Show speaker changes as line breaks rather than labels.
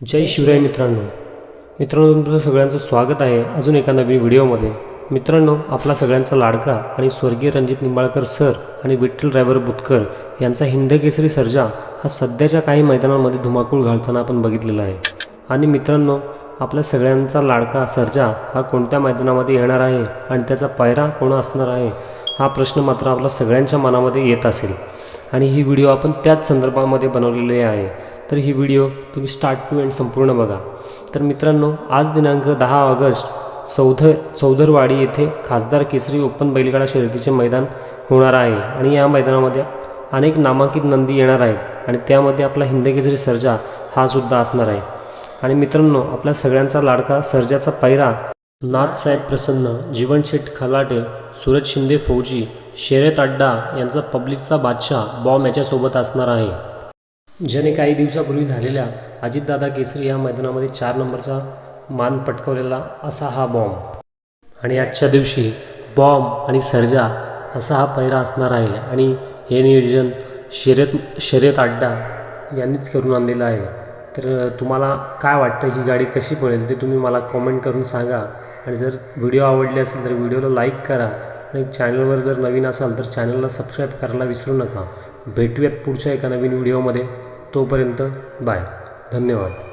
जय शिवराय मित्रांनो. मित्रांनो तुमचं सगळ्यांचं स्वागत आहे अजून एका नवीन व्हिडिओमध्ये. मित्रांनो आपला सगळ्यांचा लाडका आणि स्वर्गीय रणजित निंबाळकर सर आणि विठ्ठल ड्रायव्हर बुतकर यांचा हिंदकेसरी सर्जा हा सध्याच्या काही मैदानांमध्ये धुमाकूळ घालताना आपण बघितलेला आहे. आणि मित्रांनो आपल्या सगळ्यांचा लाडका सर्जा हा कोणत्या मैदानामध्ये येणार आहे आणि त्याचा पायरा कोण असणार आहे हा प्रश्न मात्र आपल्या सगळ्यांच्या मनामध्ये येत असेल. आणि ही व्हिडिओ आपण त्याच संदर्भामध्ये बनवलेली आहे. तर ही व्हिडिओ तुम्ही स्टार्ट टू एंड संपूर्ण बघा. तर मित्रांनो आज दिनांक दहा ऑगस्ट चौध चौधरवाडी येथे खासदार केसरी ओपन बैलगाडा शर्यतीचे मैदान होणार आहे. आणि या मैदानामध्ये अनेक नामांकित नंदी येणार आहेत. आणि त्यामध्ये आपला हिंदकेसरी सर्जा हा सुद्धा असणार आहे. आणि मित्रांनो आपल्या सगळ्यांचा लाडका सर्जाचा पायरा नाथसाहेब प्रसन्न जीवनशेठ खलाटे सूरज शिंदे फौजी शेरेत अड्डा यांचा पब्लिकचा बादशाह बॉम्ब याच्यासोबत असणार आहे. ज्याने काही दिवसापूर्वी झालेल्या अजितदादा केसरी या मैदानामध्ये चार नंबरचा मान पटकवलेला असा हा बॉम्ब आणि आजच्या दिवशी बॉम्ब आणि सर्जा असा हा पहिरा असणार आहे आणि हे नियोजन शर्यत शर्यत अड्डा यांनीच करून आणलेलं आहे. तर तुम्हाला काय वाटतं? ही गाडी कशी पडेल ते तुम्ही मला कॉमेंट करून सांगा. आणि जर व्हिडिओ आवडले असेल तर व्हिडिओला लाईक करा. आणि चॅनलवर जर नवीन असाल तर चॅनलला सबस्क्राईब करायला विसरू नका. भेटूयात पुढच्या एका नवीन व्हिडिओमध्ये तोपर्यंत बाय. धन्यवाद.